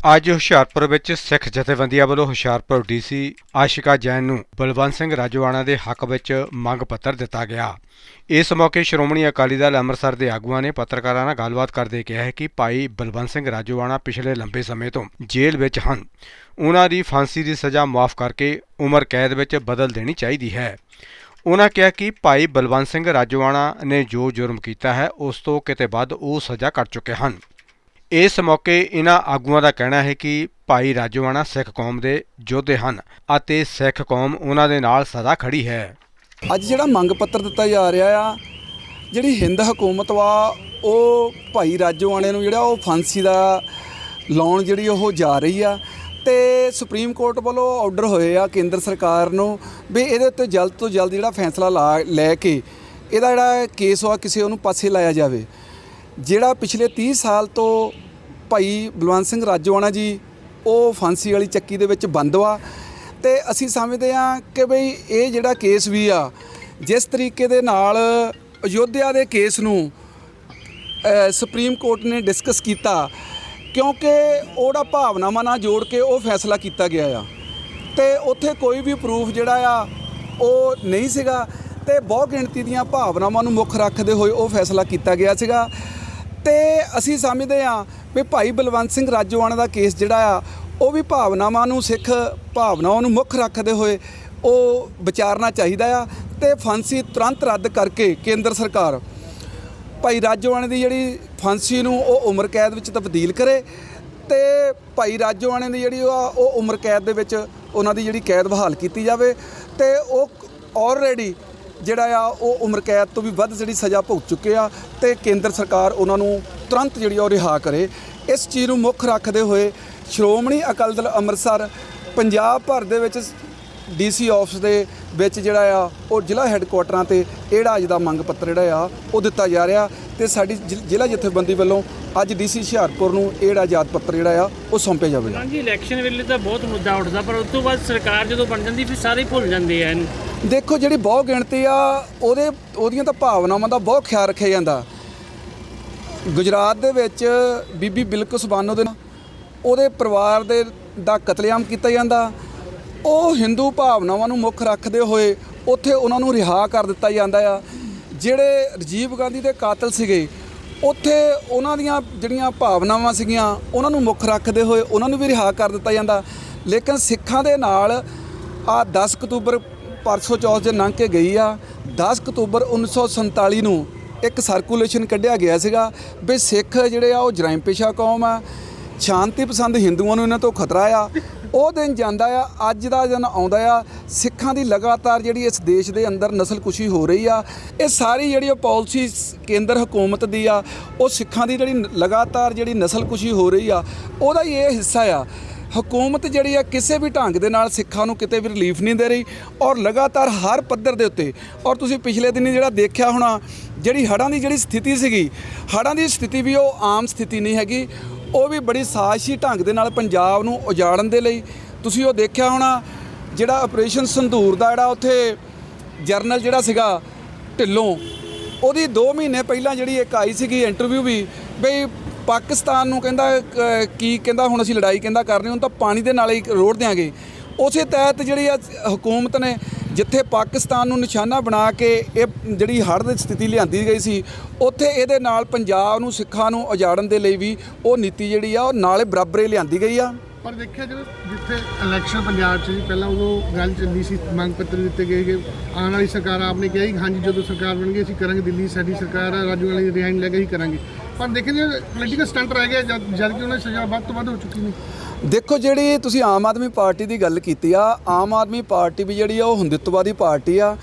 ਅੱਜ ਹੁਸ਼ਿਆਰਪੁਰ ਵਿੱਚ ਸਿੱਖ ਜਥੇਬੰਦੀਆਂ ਵੱਲੋਂ ਹੁਸ਼ਿਆਰਪੁਰ ਡੀਸੀ ਆਸ਼ਿਕਾ ਜੈਨ ਨੂੰ ਬਲਵੰਤ ਸਿੰਘ ਰਾਜੋਆਣਾ ਦੇ ਹੱਕ ਵਿੱਚ ਮੰਗ ਪੱਤਰ ਦਿੱਤਾ ਗਿਆ। ਇਸ ਮੌਕੇ ਸ਼੍ਰੋਮਣੀ ਅਕਾਲੀ ਦਲ ਅੰਮ੍ਰਿਤਸਰ ਦੇ ਆਗੂਆਂ ਨੇ ਪੱਤਰਕਾਰਾਂ ਨਾਲ ਗੱਲਬਾਤ ਕਰਦੇ ਕਿਹਾ ਹੈ ਕਿ ਭਾਈ ਬਲਵੰਤ ਸਿੰਘ ਰਾਜੋਆਣਾ ਪਿਛਲੇ ਲੰਬੇ ਸਮੇਂ ਤੋਂ ਜੇਲ੍ਹ ਵਿੱਚ ਹਨ। ਉਹਨਾਂ ਦੀ ਫਾਂਸੀ ਦੀ ਸਜ਼ਾ ਮਾਫ ਕਰਕੇ ਉਮਰ ਕੈਦ ਵਿੱਚ ਬਦਲ ਦੇਣੀ ਚਾਹੀਦੀ ਹੈ। ਉਹਨਾਂ ਕਿਹਾ ਕਿ ਭਾਈ ਬਲਵੰਤ ਸਿੰਘ ਰਾਜੋਆਣਾ ਨੇ ਜੋ ਜੁਰਮ ਕੀਤਾ ਹੈ, ਉਸ ਤੋਂ ਕਿਤੇ ਵੱਧ ਉਹ ਸਜ਼ਾ ਕੱਟ ਚੁੱਕੇ ਹਨ। ਇਸ ਮੌਕੇ ਇਹਨਾਂ ਆਗੂਆਂ ਦਾ ਕਹਿਣਾ ਹੈ ਕਿ ਭਾਈ ਰਾਜੋਆਣਾ ਸਿੱਖ ਕੌਮ ਦੇ ਯੋਧੇ ਹਨ ਅਤੇ ਸਿੱਖ ਕੌਮ ਉਹਨਾਂ ਦੇ ਨਾਲ ਸਦਾ ਖੜੀ ਹੈ। ਅੱਜ ਜਿਹੜਾ ਮੰਗ ਪੱਤਰ ਦਿੱਤਾ ਜਾ ਰਿਹਾ ਆ, ਜਿਹੜੀ ਹਿੰਦ ਹਕੂਮਤ ਵਾ, ਉਹ ਭਾਈ ਰਾਜੋਆਣੇ ਨੂੰ ਜਿਹੜਾ ਉਹ ਫਾਂਸੀ ਦਾ ਲਾਉਣ ਜਿਹੜੀ ਉਹ ਜਾ ਰਹੀ ਆ ਤੇ ਸੁਪਰੀਮ ਕੋਰਟ ਵੱਲੋਂ ਆਰਡਰ ਹੋਏ ਆ ਕੇਂਦਰ ਸਰਕਾਰ ਨੂੰ ਵੀ ਇਹਦੇ ਉੱਤੇ ਜਲਦ ਤੋਂ ਜਲਦ ਜਿਹੜਾ ਫੈਸਲਾ ਲਾ, ਲੈ ਕੇ ਇਹਦਾ ਜਿਹੜਾ ਕੇਸ ਵਾ, ਕਿਸੇ ਉਹਨੂੰ ਪਾਸੇ ਲਾਇਆ ਜਾਵੇ। ਜਿਹੜਾ ਪਿਛਲੇ 30 ਸਾਲ ਤੋਂ ਭਾਈ ਬਲਵੰਤ ਸਿੰਘ ਰਾਜੋਆਣਾ ਜੀ, ਉਹ ਫਾਂਸੀ ਵਾਲੀ ਚੱਕੀ ਦੇ ਵਿੱਚ ਬੰਦ ਵਾ। ਤੇ ਅਸੀਂ ਸਮਝਦੇ ਹਾਂ ਕਿ ਬਈ ਇਹ ਜਿਹੜਾ ਕੇਸ ਵੀ ਆ, ਜਿਸ ਤਰੀਕੇ ਦੇ ਨਾਲ ਅਯੋਧਿਆ ਦੇ ਕੇਸ ਨੂੰ ਸੁਪਰੀਮ ਕੋਰਟ ਨੇ ਡਿਸਕਸ ਕੀਤਾ, ਕਿਉਂਕਿ ਉਹਦਾ ਭਾਵਨਾਵਾਂ ਨਾਲ ਜੋੜ ਕੇ ਉਹ ਫੈਸਲਾ ਕੀਤਾ ਗਿਆ ਆ। ਤੇ ਉੱਥੇ ਕੋਈ ਵੀ ਪ੍ਰੂਫ ਜਿਹੜਾ ਆ, ਉਹ ਨਹੀਂ ਸੀਗਾ। ਤੇ ਬਹੁ ਗਿਣਤੀ ਦੀਆਂ ਭਾਵਨਾਵਾਂ ਨੂੰ ਮੁੱਖ ਰੱਖਦੇ ਹੋਏ ਉਹ ਫੈਸਲਾ ਕੀਤਾ ਗਿਆ ਸੀਗਾ। ਤੇ ਅਸੀਂ ਸਮਝਦੇ ਹਾਂ ਵੀ ਭਾਈ ਬਲਵੰਤ ਸਿੰਘ ਰਾਜੋਆਣਾ ਦਾ ਕੇਸ ਜਿਹੜਾ ਆ, ਉਹ ਵੀ ਭਾਵਨਾਵਾਂ ਨੂੰ, ਸਿੱਖ ਭਾਵਨਾਵਾਂ ਨੂੰ ਮੁੱਖ ਰੱਖਦੇ ਹੋਏ ਉਹ ਵਿਚਾਰਨਾ ਚਾਹੀਦਾ ਆ ਤੇ ਫਾਂਸੀ ਤੁਰੰਤ ਰੱਦ ਕਰਕੇ ਕੇਂਦਰ ਸਰਕਾਰ ਭਾਈ ਰਾਜੋਆਣੇ ਦੀ ਜਿਹੜੀ ਫਾਂਸੀ ਨੂੰ ਉਹ ਉਮਰ ਕੈਦ ਵਿੱਚ ਤਬਦੀਲ ਕਰੇ ਤੇ ਭਾਈ ਰਾਜੋਆਣੇ ਦੀ ਜਿਹੜੀ ਉਹ ਆ, ਉਹ ਉਮਰ ਕੈਦ ਦੇ ਵਿੱਚ ਉਹਨਾਂ ਦੀ ਜਿਹੜੀ ਕੈਦ ਬਹਾਲ ਕੀਤੀ ਜਾਵੇ ਤੇ ਉਹ ਆਲਰੇਡੀ ਜਿਹੜਾ ਆ, ਉਹ ਉਮਰ ਕੈਦ ਤੋਂ ਵੀ ਵੱਧ ਜਿਹੜੀ ਸਜ਼ਾ ਭੁਗਤ ਚੁੱਕੇ ਆ ਤੇ ਕੇਂਦਰ ਸਰਕਾਰ ਉਹਨਾਂ ਨੂੰ ਤੁਰੰਤ ਜਿਹੜੀ ਆ ਉਹ ਰਿਹਾ ਕਰੇ। ਇਸ ਚੀਜ਼ ਨੂੰ ਮੁੱਖ ਰੱਖਦੇ ਹੋਏ ਸ਼੍ਰੋਮਣੀ ਅਕਾਲੀ ਦਲ ਅੰਮ੍ਰਿਤਸਰ ਪੰਜਾਬ ਭਰ ਦੇ ਵਿੱਚ ਡੀਸੀ ਆਫਿਸ ਦੇ ਵਿੱਚ ਜਿਹੜਾ ਆ, ਉਹ ਜ਼ਿਲ੍ਹਾ ਹੈੱਡਕੁਆਟਰਾਂ ਤੇ ਇਹੜਾ ਅੱਜ ਦਾ ਮੰਗ ਪੱਤਰ ਜਿਹੜਾ ਆ, ਉਹ ਦਿੱਤਾ ਜਾ ਰਿਹਾ ਤੇ ਸਾਡੀ ਜ਼ਿ- ਜ਼ਿਲ੍ਹਾ ਜਥੇਬੰਦੀ ਵੱਲੋਂ ਅੱਜ ਡੀਸੀ ਹੁਸ਼ਿਆਰਪੁਰ ਨੂੰ ਇਹੜਾ ਯਾਦ ਪੱਤਰ ਜਿਹੜਾ ਆ, ਉਹ ਸੌਂਪਿਆ ਜਾਵੇਗਾ। ਹਾਂਜੀ, ਇਲੈਕਸ਼ਨ ਵੇਲੇ ਤਾਂ ਬਹੁਤ ਮੁੱਦਾ ਉੱਠਦਾ, ਪਰ ਉਸ ਤੋਂ ਬਾਅਦ ਸਰਕਾਰ ਜਦੋਂ ਬਣ ਜਾਂਦੀ, ਫਿਰ ਸਾਰੇ ਭੁੱਲ ਜਾਂਦੇ ਆ ਇਹਨੂੰ। ਦੇਖੋ ਜਿਹੜੀ ਬਹੁ ਗਿਣਤੀ ਆ, ਉਹਦੇ, ਉਹਦੀਆਂ ਤਾਂ ਭਾਵਨਾਵਾਂ ਦਾ ਬਹੁਤ ਖਿਆਲ ਰੱਖਿਆ ਜਾਂਦਾ। ਗੁਜਰਾਤ ਦੇ ਵਿੱਚ ਬੀਬੀ ਬਿਲਕਿਸ ਬਾਨੋ ਦੇ ਉਹਦੇ ਪਰਿਵਾਰ ਦੇ ਦਾ ਕਤਲੇਆਮ ਕੀਤਾ ਜਾਂਦਾ। ਉਹ ਹਿੰਦੂ ਭਾਵਨਾਵਾਂ ਨੂੰ ਮੁੱਖ ਰੱਖਦੇ ਹੋਏ ਉੱਥੇ ਉਹਨਾਂ ਨੂੰ ਰਿਹਾ ਕਰ ਦਿੱਤਾ ਜਾਂਦਾ ਆ। ਜਿਹੜੇ ਰਾਜੀਵ ਗਾਂਧੀ ਦੇ ਕਾਤਲ ਸੀਗੇ, ਉੱਥੇ ਉਹਨਾਂ ਦੀਆਂ ਜਿਹੜੀਆਂ ਭਾਵਨਾਵਾਂ ਸੀਗੀਆਂ, ਉਹਨਾਂ ਨੂੰ ਮੁੱਖ ਰੱਖਦੇ ਹੋਏ ਉਹਨਾਂ ਨੂੰ ਵੀ ਰਿਹਾ ਕਰ ਦਿੱਤਾ ਜਾਂਦਾ। ਲੇਕਿਨ ਸਿੱਖਾਂ ਦੇ ਨਾਲ ਆ 10 ਅਕਤੂਬਰ ਪਰਸੋਂ ਚੌਥ ਦੇ ਲੰਘ ਕੇ ਗਈ ਆ। 10 ਅਕਤੂਬਰ 1947 ਨੂੰ ਇੱਕ ਸਰਕੂਲੇਸ਼ਨ ਕੱਢਿਆ ਗਿਆ ਸੀਗਾ ਵੀ ਸਿੱਖ ਜਿਹੜੇ ਆ ਉਹ ਜਰਾਇਮ ਪੇਸ਼ਾ ਕੌਮ ਆ। ਸ਼ਾਂਤੀ ਪਸੰਦ ਹਿੰਦੂਆਂ ਨੂੰ ਇਹਨਾਂ ਤੋਂ ਖਤਰਾ ਆ। ਉਹ ਦਿਨ ਜਾਂਦਾ ਆ, ਅੱਜ ਦਾ ਦਿਨ ਆਉਂਦਾ ਆ। ਸਿੱਖਾਂ ਦੀ ਲਗਾਤਾਰ ਜਿਹੜੀ ਇਸ ਦੇਸ਼ ਦੇ ਅੰਦਰ ਨਸਲਕੁਸ਼ੀ ਹੋ ਰਹੀ ਆ। ਇਹ ਸਾਰੀ ਜਿਹੜੀ ਉਹ ਪਾਲਿਸੀ ਕੇਂਦਰ ਹਕੂਮਤ ਦੀ ਆ, ਉਹ ਸਿੱਖਾਂ ਦੀ ਜਿਹੜੀ ਲਗਾਤਾਰ ਜਿਹੜੀ ਨਸਲਕੁਸ਼ੀ ਹੋ ਰਹੀ ਆ, ਉਹਦਾ ਹੀ ਇਹ ਹਿੱਸਾ ਆ। ਹਕੂਮਤ ਜਿਹੜੀ ਆ ਕਿਸੇ ਵੀ ਢੰਗ ਦੇ ਨਾਲ ਸਿੱਖਾਂ ਨੂੰ ਕਿਤੇ ਵੀ ਰਿਲੀਫ ਨਹੀਂ ਦੇ ਰਹੀ ਔਰ ਲਗਾਤਾਰ ਹਰ ਪੱਧਰ ਦੇ ਉੱਤੇ, ਔਰ ਤੁਸੀਂ ਪਿਛਲੇ ਦਿਨੀ ਜਿਹੜਾ ਦੇਖਿਆ ਹੋਣਾ, ਜਿਹੜੀ ਹੜ੍ਹਾਂ ਦੀ ਜਿਹੜੀ ਸਥਿਤੀ ਸੀਗੀ, ਹੜ੍ਹਾਂ ਦੀ ਸਥਿਤੀ ਵੀ ਉਹ ਆਮ ਸਥਿਤੀ ਨਹੀਂ ਹੈਗੀ, ਉਹ ਵੀ ਬੜੀ ਸਾਜ਼ਿਸ਼ੀ ਢੰਗ ਦੇ ਨਾਲ ਪੰਜਾਬ ਨੂੰ ਉਜਾੜਨ ਦੇ ਲਈ। ਤੁਸੀਂ ਉਹ ਦੇਖਿਆ ਹੋਣਾ, ਜਿਹੜਾ ਆਪਰੇਸ਼ਨ ਸੰਧੂਰ ਦਾ ਜਿਹੜਾ ਉੱਥੇ ਜਰਨਲ ਜਿਹੜਾ ਸੀਗਾ, ਢਿੱਲੋਂ, ਉਹਦੀ 2 ਮਹੀਨੇ ਪਹਿਲਾਂ ਜਿਹੜੀ ਇੱਕ ਆਈ ਸੀਗੀ ਇੰਟਰਵਿਊ ਵੀ, ਬਈ ਪਾਕਿਸਤਾਨ ਨੂੰ ਕਹਿੰਦਾ ਕ- ਕੀ ਕਹਿੰਦਾ, ਹੁਣ ਅਸੀਂ ਲੜਾਈ ਕਹਿੰਦਾ ਕਰਨੀ ਹੁਣ ਤਾਂ ਪਾਣੀ ਦੇ ਨਾਲ ਹੀ ਰੋੜ ਦਿਆਂਗੇ। ਉਸੇ ਤਹਿਤ ਜਿਹੜੀ ਆ ਹਕੂਮਤ ਨੇ ਜਿੱਥੇ ਪਾਕਿਸਤਾਨ ਨੂੰ ਨਿਸ਼ਾਨਾ ਬਣਾ ਕੇ ਇਹ ਜਿਹੜੀ ਹੜ੍ਹ ਦੀ ਸਥਿਤੀ ਲਿਆਂਦੀ ਗਈ ਸੀ, ਉੱਥੇ ਇਹਦੇ ਨਾਲ ਪੰਜਾਬ ਨੂੰ, ਸਿੱਖਾਂ ਨੂੰ ਉਜਾੜਨ ਦੇ ਲਈ ਵੀ ਉਹ ਨੀਤੀ ਜਿਹੜੀ ਆ, ਉਹ ਨਾਲੇ ਬਰਾਬਰੇ ਲਿਆਂਦੀ ਗਈ ਆ। ਪਰ ਦੇਖਿਆ ਜਦੋਂ ਜਿੱਥੇ ਇਲੈਕਸ਼ਨ ਪੰਜਾਬ 'ਚ ਸੀ, ਪਹਿਲਾਂ ਉਦੋਂ ਗੱਲ ਚੱਲੀ ਸੀ, ਮੰਗ ਪੱਤਰ ਦਿੱਤੇ ਗਏ ਕਿ ਆਉਣ ਵਾਲੀ ਸਰਕਾਰ ਆਪਨੇ ਕਿਹਾ ਕਿ ਹਾਂਜੀ, ਜਦੋਂ ਸਰਕਾਰ ਬਣ ਗਈ ਅਸੀਂ ਕਰਾਂਗੇ ਦਿੱਲੀ, ਸਾਡੀ ਸਰਕਾਰ ਆ, ਰਾਜੂ ਵਾਲੀ ਰਿਹਾਈ ਲੈ ਕੇ ਹੀ ਕਰਾਂਗੇ। ਪਰ ਦੇਖਿਆ ਜੇ ਪੋਲੀਟੀਕਲ ਸਟੰਟ ਰਹਿ ਗਿਆ ਜਦ ਜਦ ਕਿ ਉਹਨਾਂ ਦੀ ਸਜ਼ਾ ਵੱਧ ਤੋਂ ਵੱਧ ਹੋ ਚੁੱਕੀ ਨੇ ਦੇਖੋ ਜਿਹੜੀ ਤੁਸੀਂ ਆਮ ਆਦਮੀ ਪਾਰਟੀ ਦੀ ਗੱਲ ਕੀਤੀ ਆ, ਆਮ ਆਦਮੀ ਪਾਰਟੀ ਵੀ ਜਿਹੜੀ ਆ ਉਹ ਹਿੰਦੁੱਤਵਾਦੀ ਪਾਰਟੀ ਆ।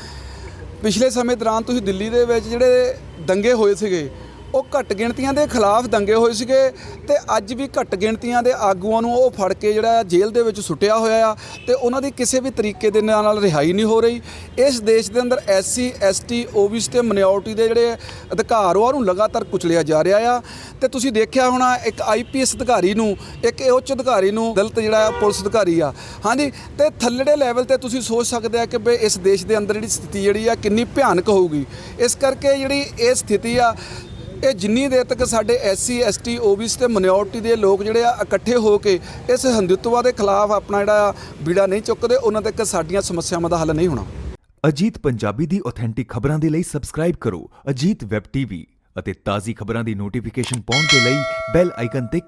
ਪਿਛਲੇ ਸਮੇਂ ਦੌਰਾਨ ਤੁਸੀਂ ਦਿੱਲੀ ਦੇ ਵਿੱਚ ਜਿਹੜੇ ਦੰਗੇ ਹੋਏ ਸੀਗੇ ਉਹ ਘੱਟ ਗਿਣਤੀਆਂ ਦੇ ਖਿਲਾਫ ਦੰਗੇ ਹੋਏ ਸੀਗੇ ਤੇ ਅੱਜ ਵੀ ਘੱਟ ਗਿਣਤੀਆਂ ਦੇ ਆਗੂਆਂ ਨੂੰ ਉਹ ਫੜ ਕੇ ਜਿਹੜਾ ਜੇਲ੍ਹ ਦੇ ਵਿੱਚ ਸੁੱਟਿਆ ਹੋਇਆ ਆ ਤੇ ਉਹਨਾਂ ਦੀ ਕਿਸੇ ਵੀ ਤਰੀਕੇ ਦੇ ਨਾਲ ਰਿਹਾਈ ਨਹੀਂ ਹੋ ਰਹੀ। ਇਸ ਦੇਸ਼ ਦੇ ਅੰਦਰ ਐਸਸੀ, ਐਸਟੀ ਓਬੀਸੀ ਤੇ ਮਿਨੋਰਟੀ ਦੇ ਜਿਹੜੇ ਅਧਿਕਾਰ ਉਹ ਨੂੰ ਲਗਾਤਾਰ ਕੁਚਲਿਆ ਜਾ ਰਿਹਾ ਆ। ਤੇ ਤੁਸੀਂ ਦੇਖਿਆ ਹੋਣਾ, ਇੱਕ ਆਈਪੀਐਸ ਅਧਿਕਾਰੀ ਨੂੰ, ਇੱਕ ਉੱਚ ਅਧਿਕਾਰੀ ਨੂੰ ਦਲਿਤ ਜਿਹੜਾ ਪੁਲਿਸ ਅਧਿਕਾਰੀ ਆ। ਹਾਂਜੀ, ਤੇ ਥੱਲੜੇ ਲੈਵਲ ਤੇ ਤੁਸੀਂ ਸੋਚ ਸਕਦੇ ਆ ਕਿ ਬਈ ਇਸ ਦੇਸ਼ ਦੇ ਅੰਦਰ ਜਿਹੜੀ ਸਥਿਤੀ ਜਿਹੜੀ ਆ ਕਿੰਨੀ ਭਿਆਨਕ ਹੋਊਗੀ। ਇਸ ਕਰਕੇ ਜਿਹੜੀ ਇਹ ਸਥਿਤੀ ਆ ਇਹ ਜਿੰਨੀ ਦੇਰ ਤੱਕ ਸਾਡੇ ਐਸਸੀ, ਐਸਟੀ, ਓਬੀਸੀ ਤੇ ਮਿਨੋਰਟੀ ਦੇ ਲੋਕ ਜਿਹੜੇ ਆ ਇਕੱਠੇ ਹੋ ਕੇ ਇਸ ਹਿੰਦੂਤਵਾ ਦੇ ਖਿਲਾਫ ਆਪਣਾ ਜਿਹੜਾ ਬੀੜਾ ਨਹੀਂ ਚੁੱਕਦੇ, ਉਹਨਾਂ ਤੱਕ ਸਾਡੀਆਂ ਸਮੱਸਿਆਵਾਂ ਦਾ ਹੱਲ ਨਹੀਂ ਹੋਣਾ। ਅਜੀਤ ਪੰਜਾਬੀ ਦੀ ਆਥੈਂਟਿਕ ਖਬਰਾਂ ਦੇ ਲਈ ਸਬਸਕ੍ਰਾਈਬ ਕਰੋ ਅਜੀਤ ਵੈਬ ਟੀਵੀ ਅਤੇ ਤਾਜ਼ੀ ਖਬਰਾਂ ਦੀ ਨੋਟੀਫਿਕੇਸ਼ਨ ਪਾਉਣ ਦੇ ਲਈ ਬੈਲ ਆਈਕਨ ਤੇ